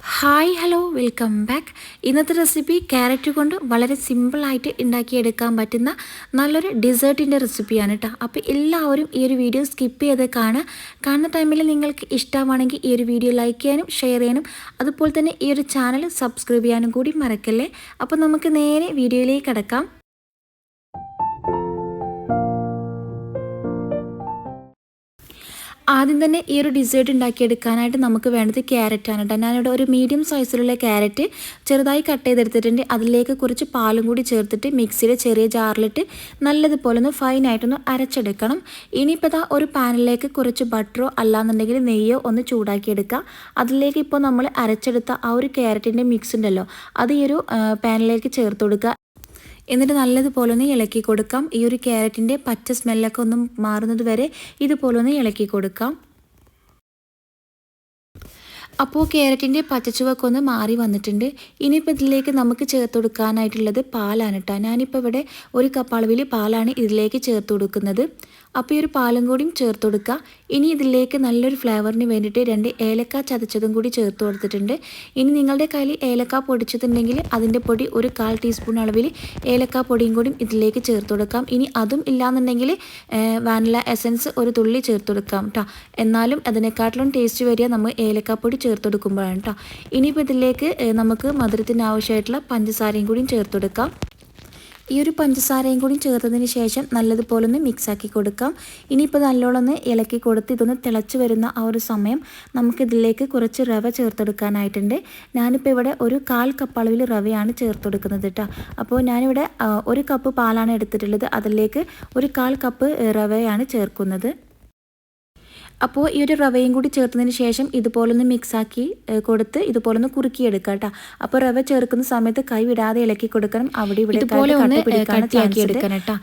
Hi hello welcome back ഇന്നത്തെ recipe carrot കൊണ്ട് വളരെ സിമ്പിളായിട്ട് ഉണ്ടാക്കിയെടുക്കാൻ പറ്റുന്ന നല്ലൊരു ഡിസേർട്ടിന്റെ റെസിപ്പിയാണ് കേട്ടോ അപ്പോൾ എല്ലാവരും ഈ ഒരു വീഡിയോ സ്കിപ്പ് ചെയ്ത് കാണുക. കാണുന്ന ടൈമിൽ നിങ്ങൾക്ക് ഇഷ്ടമാണെങ്കിൽ ഈ ഒരു വീഡിയോ ലൈക്ക് ചെയ്യാനും ഷെയർ ചെയ്യാനും അതുപോലെ തന്നെ ഈ ഒരു ചാനൽ സബ്സ്ക്രൈബ് ചെയ്യാനും കൂടി മറക്കല്ലേ? അപ്പോൾ നമുക്ക് നേരെ വീഡിയോയിലേക്ക് കിടക്കാം. ആദ്യം തന്നെ ഈ ഒരു ഡിസേർട്ട് ഉണ്ടാക്കിയെടുക്കാനായിട്ട് നമുക്ക് വേണ്ടത് ക്യാരറ്റാണ് കേട്ടോ ഞാനിവിടെ ഒരു മീഡിയം സൈസിലുള്ള ക്യാരറ്റ് ചെറുതായി കട്ട് ചെയ്തെടുത്തിട്ടുണ്ട്. അതിലേക്ക് കുറച്ച് പാലും കൂടി ചേർത്തിട്ട് മിക്സിയിൽ ചെറിയ ജാറിലിട്ട് നല്ലതുപോലെ ഒന്ന് ഫൈനായിട്ടൊന്ന് അരച്ചെടുക്കണം. ഇനിയിപ്പോൾ ഇതാ ഒരു പാനിലേക്ക് കുറച്ച് ബട്ടറോ അല്ലാന്നുണ്ടെങ്കിൽ നെയ്യോ ഒന്ന് ചൂടാക്കിയെടുക്കുക അതിലേക്ക് ഇപ്പോൾ നമ്മൾ അരച്ചെടുത്ത ആ ഒരു ക്യാരറ്റിന്റെ മിക്സ് ഉണ്ടല്ലോ അത് ഈ ഒരു പാനിലേക്ക് ചേർത്ത് കൊടുക്കുക എന്നിട്ട് നല്ലതുപോലെ ഒന്ന് ഇളക്കി കൊടുക്കാം. ഈ ഒരു ക്യാരറ്റിന്റെ പച്ച സ്മെല്ലൊക്കെ ഒന്ന് മാറുന്നത് വരെ ഇതുപോലെ ഒന്ന് ഇളക്കി കൊടുക്കാം. അപ്പോൾ ക്യാരറ്റിന്റെ പച്ചച്ചുവക്കൊന്ന് മാറി വന്നിട്ടുണ്ട്. ഇനിയിപ്പോൾ ഇതിലേക്ക് നമുക്ക് ചേർത്ത് കൊടുക്കാനായിട്ടുള്ളത് പാലാണ് കേട്ടോ ഞാനിപ്പോൾ ഇവിടെ ഒരു കപ്പളവിൽ പാലാണ് ഇതിലേക്ക് ചേർത്ത് കൊടുക്കുന്നത്. അപ്പോൾ ഈ ഒരു പാലും കൂടിയും ചേർത്ത് കൊടുക്കുക ഇനി ഇതിലേക്ക് നല്ലൊരു ഫ്ലേവറിന് വേണ്ടിയിട്ട് രണ്ട് ഏലക്ക ചതച്ചതും കൂടി ചേർത്ത് കൊടുത്തിട്ടുണ്ട്. ഇനി നിങ്ങളുടെ കയ്യിൽ ഏലക്ക പൊടിച്ചിട്ടുണ്ടെങ്കിൽ അതിന്റെ പൊടി ഒരു കാൽ ടീസ്പൂൺ അളവിൽ ഏലക്ക പൊടിയും കൂടി ഇതിലേക്ക് ചേർത്ത് കൊടുക്കാം. ഇനി അതും ഇല്ലാന്നുണ്ടെങ്കിൽ വാനില എസൻസ് ഒരു തുള്ളി ചേർത്ത് കൊടുക്കാം കേട്ടോ എന്നാലും അതിനെക്കാട്ടിലും ടേസ്റ്റ് വരിക നമ്മൾ ഏലക്കാപ്പൊടി ചേർത്ത് കൊടുക്കുമ്പോഴാണ് കേട്ടോ ഇനിയിപ്പോൾ ഇതിലേക്ക് നമുക്ക് മധുരത്തിന് ആവശ്യമായിട്ടുള്ള പഞ്ചസാരയും കൂടിയും ചേർത്ത് കൊടുക്കാം ഈ ഒരു പഞ്ചസാരയും കൂടി ചേർത്തതിന് ശേഷം നല്ലതുപോലെ ഒന്ന് മിക്സാക്കി കൊടുക്കാം. ഇനിയിപ്പോൾ നല്ലോണം ഒന്ന് ഇളക്കി കൊടുത്ത് ഇതൊന്ന് തിളച്ച് വരുന്ന ആ ഒരു സമയം നമുക്കിതിലേക്ക് കുറച്ച് റവ ചേർത്തെടുക്കാനായിട്ടുണ്ട്. ഞാനിപ്പോൾ ഇവിടെ ഒരു കാൽ കപ്പ് അളവിൽ റവയാണ് ചേർത്തെടുക്കുന്നത് കേട്ടോ അപ്പോൾ ഞാനിവിടെ ഒരു കപ്പ് പാലാണ് എടുത്തിട്ടുള്ളത്. അതിലേക്ക് ഒരു കാൽ കപ്പ് റവയാണ് ചേർക്കുന്നത്. അപ്പോൾ ഈ ഒരു റവയും കൂടി ചേർത്തതിന് ശേഷം ഇതുപോലൊന്ന് മിക്സാക്കി കൊടുത്ത് ഇതുപോലൊന്ന് കുറുക്കിയെടുക്കുക കേട്ടോ അപ്പോൾ റവ ചേർക്കുന്ന സമയത്ത് കൈ വിടാതെ ഇളക്കി കൊടുക്കണം. അവിടെ ഇവിടെ ഇതുപോലെ ഒന്ന് കട്ടിയാക്കി എടുക്കണം കേട്ടോ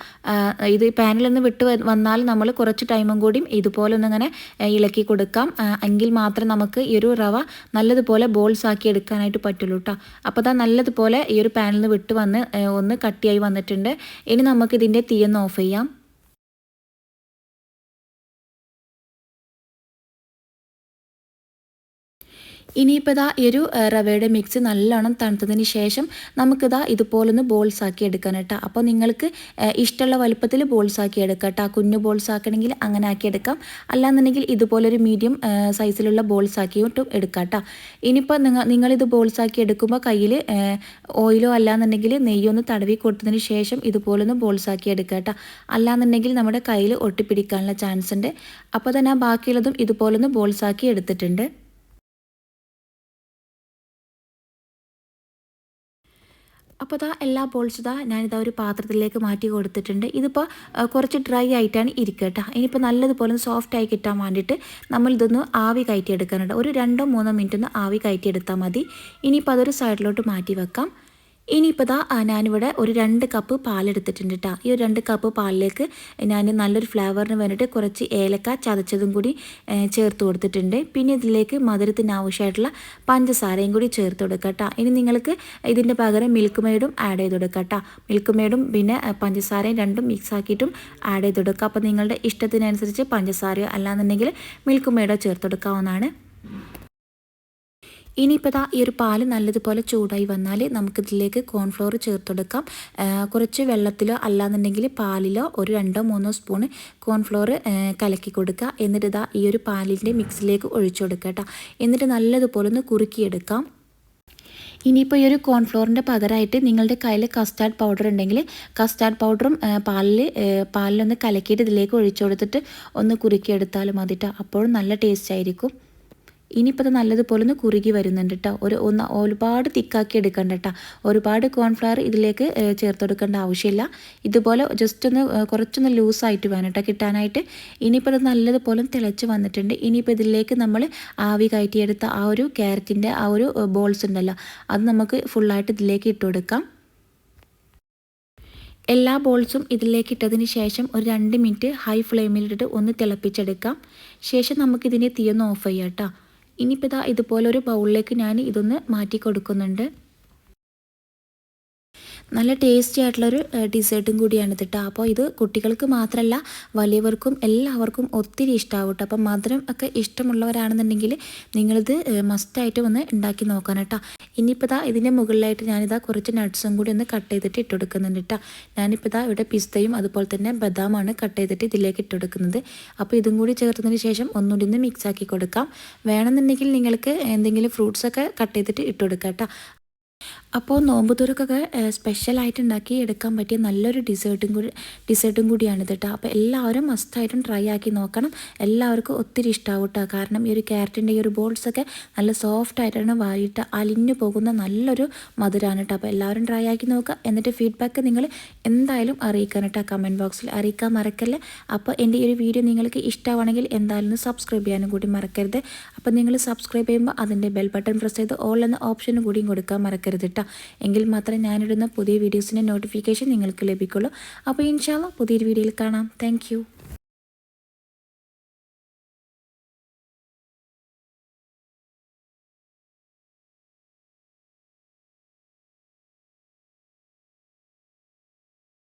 ഇത്. പാനിൽ നിന്ന് വിട്ട് വന്നാൽ നമ്മൾ കുറച്ച് ടൈമും കൂടിയും ഇതുപോലെ ഒന്നിങ്ങനെ ഇളക്കി കൊടുക്കാം. എങ്കിൽ മാത്രം നമുക്ക് ഈ ഒരു റവ നല്ലതുപോലെ ബോൾസ് ആക്കി എടുക്കാനായിട്ട് പറ്റുള്ളൂ കേട്ടോ അപ്പോൾ അതാ നല്ലതുപോലെ ഈ ഒരു പാനിൽ നിന്ന് വിട്ട് വന്ന് ഒന്ന് കട്ടിയായി വന്നിട്ടുണ്ട്. ഇനി നമുക്ക് ഇതിന്റെ തീയൊന്ന് ഓഫ് ചെയ്യാം. ഇനിയിപ്പോൾ ഇതാ ഈ ഒരു റവയുടെ മിക്സ് നല്ലോണം തണുത്തതിന് ശേഷം നമുക്കിതാ ഇതുപോലൊന്ന് ബോൾസ് ആക്കി എടുക്കാൻ കേട്ടോ. അപ്പോൾ നിങ്ങൾക്ക് ഇഷ്ടമുള്ള വലുപ്പത്തിൽ ബോൾസ് ആക്കി എടുക്കാം കേട്ടോ. കുഞ്ഞു ബോൾസ് ആക്കണമെങ്കിൽ അങ്ങനെ ആക്കി എടുക്കാം. അല്ലാന്നുണ്ടെങ്കിൽ ഇതുപോലൊരു മീഡിയം സൈസിലുള്ള ബോൾസ് ആക്കിയിട്ടും എടുക്കാം കേട്ടോ. ഇനിയിപ്പോൾ നിങ്ങൾ നിങ്ങളിത് ബോൾസ് ആക്കി എടുക്കുമ്പോൾ കയ്യിൽ ഓയിലോ അല്ലാന്നുണ്ടെങ്കിൽ നെയ്യോ ഒന്ന് തടവി കൊടുത്തതിന് ശേഷം ഇതുപോലൊന്ന് ബോൾസ് ആക്കി എടുക്കുക കേട്ടോ. അല്ലാന്നുണ്ടെങ്കിൽ നമ്മുടെ കയ്യിൽ ഒട്ടിപ്പിടിക്കാനുള്ള ചാൻസ് ഉണ്ട്. അപ്പോൾ തന്നെ ബാക്കിയുള്ളതും ഇതുപോലൊന്ന് ബോൾസ് ആക്കി എടുത്തിട്ടുണ്ട്. അപ്പോൾ ഇതാ എല്ലാ ബോൾസും ഇതാ ഞാനിതാ ഒരു പാത്രത്തിലേക്ക് മാറ്റി കൊടുത്തിട്ടുണ്ട്. ഇതിപ്പോൾ കുറച്ച് ഡ്രൈ ആയിട്ടാണ് ഇരിക്കുക കേട്ടോ ഇനിയിപ്പോൾ നല്ലതുപോലെ സോഫ്റ്റ് ആയി കിട്ടാൻ വേണ്ടിയിട്ട് നമ്മൾ ഇതൊന്ന് ആവി കയറ്റിയെടുക്കാനുണ്ട്. ഒരു രണ്ടോ മൂന്നോ മിനിറ്റ് ഒന്ന് ആവി കയറ്റിയെടുത്താൽ മതി. ഇനിയിപ്പോൾ അതൊരു സൈഡിലോട്ട് മാറ്റി വെക്കാം. ഇനിയിപ്പോൾ ദാ ഞാനിവിടെ ഒരു രണ്ട് കപ്പ് പാലെടുത്തിട്ടുണ്ട് കേട്ടോ ഈ ഒരു രണ്ട് കപ്പ് പാലിലേക്ക് ഞാൻ നല്ലൊരു ഫ്ലേവറിന് വേണ്ടിയിട്ട് കുറച്ച് ഏലക്ക ചതച്ചതും കൂടി ചേർത്ത് കൊടുത്തിട്ടുണ്ട്. പിന്നെ ഇതിലേക്ക് മധുരത്തിന് ആവശ്യമായിട്ടുള്ള പഞ്ചസാരയും കൂടി ചേർത്ത് കൊടുക്കുക കേട്ടോ ഇനി നിങ്ങൾക്ക് ഇതിന്റെ പകരം മിൽക്ക് മെയ്ഡും ആഡ് ചെയ്ത് കൊടുക്കുക കേട്ടോ മിൽക്ക് മെയ്ഡും പിന്നെ പഞ്ചസാരയും രണ്ടും മിക്സ് ആക്കിയിട്ടും ആഡ് ചെയ്ത് കൊടുക്കുക. അപ്പോൾ നിങ്ങളുടെ ഇഷ്ടത്തിനനുസരിച്ച് പഞ്ചസാരയോ അല്ലാന്നുണ്ടെങ്കിൽ മിൽക്ക് മെയ്ഡോ ചേർത്ത് കൊടുക്കാവുന്നതാണ്. ഇനിയിപ്പോൾ ഇതാ ഈ ഒരു പാൽ നല്ലതുപോലെ ചൂടായി വന്നാൽ നമുക്കിതിലേക്ക് കോൺഫ്ലോർ ചേർത്തെടുക്കാം. കുറച്ച് വെള്ളത്തിലോ അല്ലാന്നുണ്ടെങ്കിൽ പാലിലോ ഒരു രണ്ടോ മൂന്നോ സ്പൂണ് കോൺഫ്ലോർ കലക്കി കൊടുക്കുക. എന്നിട്ട് ഇതാ ഈ ഒരു പാലിന്റെ മിക്സിലേക്ക് ഒഴിച്ചു കൊടുക്കുക കേട്ടോ എന്നിട്ട് നല്ലതുപോലെ ഒന്ന് കുറുക്കിയെടുക്കാം. ഇനിയിപ്പോൾ ഈ ഒരു കോൺഫ്ലോറിന്റെ പകരമായിട്ട് നിങ്ങളുടെ കയ്യിൽ കസ്റ്റാർഡ് പൗഡർ ഉണ്ടെങ്കിൽ കസ്റ്റാർഡ് പൗഡറും പാലിൽ പാലിലൊന്ന് കലക്കിയിട്ട് ഇതിലേക്ക് ഒഴിച്ചു കൊടുത്തിട്ട് ഒന്ന് കുറുക്കിയെടുത്താലും മതിട്ടോ അപ്പോഴും നല്ല ടേസ്റ്റ് ആയിരിക്കും. ഇനിയിപ്പോൾ അത് നല്ലതുപോലെ ഒന്ന് കുറുകി വരുന്നുണ്ട് കേട്ടോ ഒരു ഒന്ന് ഒരുപാട് തിക്കാക്കി എടുക്കണ്ട കേട്ടോ ഒരുപാട് കോൺഫ്ലവർ ഇതിലേക്ക് ചേർത്ത് കൊടുക്കേണ്ട ആവശ്യമില്ല. ഇതുപോലെ ജസ്റ്റ് ഒന്ന് കുറച്ചൊന്ന് ലൂസായിട്ട് വേണം കേട്ടോ കിട്ടാനായിട്ട്. ഇനിയിപ്പോൾ അത് നല്ലതുപോലെ തിളച്ച് വന്നിട്ടുണ്ട്. ഇനിയിപ്പോൾ ഇതിലേക്ക് നമ്മൾ ആവി കയറ്റിയെടുത്ത ആ ഒരു ക്യാരറ്റിന്റെ ആ ഒരു ബോൾസ് ഉണ്ടല്ലോ അത് നമുക്ക് ഫുള്ളായിട്ട് ഇതിലേക്ക് ഇട്ട് കൊടുക്കാം. എല്ലാ ബോൾസും ഇതിലേക്ക് ഇട്ടതിന് ശേഷം ഒരു രണ്ട് മിനിറ്റ് ഹൈ ഫ്ലെയിമിലിട്ടിട്ട് ഒന്ന് തിളപ്പിച്ചെടുക്കാം. ശേഷം നമുക്കിതിനെ തീയൊന്ന് ഓഫ് ചെയ്യാം കേട്ടോ ഇനിയിപ്പോൾ ഇതാ ഇതുപോലെ ഒരു ബൗളിലേക്ക് ഞാൻ ഇതൊന്ന് മാറ്റി കൊടുക്കുന്നുണ്ട് നല്ല ടേസ്റ്റി ആയിട്ടുള്ളൊരു ഡിസേർട്ടും കൂടിയാണ് കേട്ടോ അപ്പോൾ ഇത് കുട്ടികൾക്ക് മാത്രമല്ല വലിയവർക്കും എല്ലാവർക്കും ഒത്തിരി ഇഷ്ടമാവും കേട്ടോ അപ്പം മധുരം ഒക്കെ ഇഷ്ടമുള്ളവരാണെന്നുണ്ടെങ്കിൽ നിങ്ങളിത് മസ്റ്റായിട്ട് ഒന്ന് ഉണ്ടാക്കി നോക്കാൻ കേട്ടോ ഇനിയിപ്പോൾ ഇതാ ഇതിന്റെ മുകളിലായിട്ട് ഞാനിതാ കുറച്ച് നട്ട്സും കൂടി ഒന്ന് കട്ട് ചെയ്തിട്ട് ഇട്ട് കൊടുക്കുന്നുണ്ട് കേട്ടോ ഞാനിപ്പോൾ ഇതാ ഇവിടെ പിസ്തയും അതുപോലെ തന്നെ ബദാമാണ് കട്ട് ചെയ്തിട്ട് ഇതിലേക്ക് ഇട്ട് കൊടുക്കുന്നത്. അപ്പോൾ ഇതും കൂടി ചേർത്തതിന് ശേഷം ഒന്നുകൂടി ഒന്ന് മിക്സ് ആക്കി കൊടുക്കാം. വേണമെന്നുണ്ടെങ്കിൽ നിങ്ങൾക്ക് എന്തെങ്കിലും ഫ്രൂട്ട്സൊക്കെ കട്ട് ചെയ്തിട്ട് ഇട്ട് കൊടുക്കാം കേട്ടോ അപ്പോൾ നോമ്പ് തുറക്കൊക്കെ സ്പെഷ്യലായിട്ട് ഉണ്ടാക്കി എടുക്കാൻ പറ്റിയ നല്ലൊരു ഡിസേർട്ടും കൂടി ഡിസേർട്ടും കൂടിയാണ് കേട്ടോ അപ്പോൾ എല്ലാവരും മസ്റ്റായിട്ടും ട്രൈ ആക്കി നോക്കണം. എല്ലാവർക്കും ഒത്തിരി ഇഷ്ടമാവും കേട്ടോ കാരണം ഈ ഒരു ക്യാരറ്റിന്റെ ഈ ഒരു ബോൾസൊക്കെ നല്ല സോഫ്റ്റ് ആയിട്ടാണ് വായിട്ട് അലിഞ്ഞു പോകുന്ന നല്ലൊരു മധുരമാണ് കേട്ടോ അപ്പോൾ എല്ലാവരും ട്രൈ ആക്കി നോക്കുക. എന്നിട്ട് ഫീഡ്ബാക്ക് നിങ്ങൾ എന്തായാലും അറിയിക്കാൻ കേട്ടോ കമന്റ് ബോക്സിൽ അറിയിക്കാൻ മറക്കല്ലേ. അപ്പോൾ എന്റെ ഈ ഒരു വീഡിയോ നിങ്ങൾക്ക് ഇഷ്ടമാണെങ്കിൽ എന്തായാലും സബ്സ്ക്രൈബ് ചെയ്യാനും കൂടി മറക്കരുത്. അപ്പോൾ നിങ്ങൾ സബ്സ്ക്രൈബ് ചെയ്യുമ്പോൾ അതിന്റെ ബെൽ ബട്ടൺ പ്രസ് ചെയ്ത് ഓൾ എന്ന ഓപ്ഷനും കൂടിയും കൊടുക്കാൻ മറക്കരുത് കേട്ടോ. എങ്കിൽ മാത്രമേ ഞാനിടുന്ന പുതിയ വീഡിയോസിന്റെ നോട്ടിഫിക്കേഷൻ നിങ്ങൾക്ക് ലഭിക്കുള്ളൂ. അപ്പോൾ ഇൻഷാല്ല പുതിയൊരു വീഡിയോയിൽ കാണാം. താങ്ക്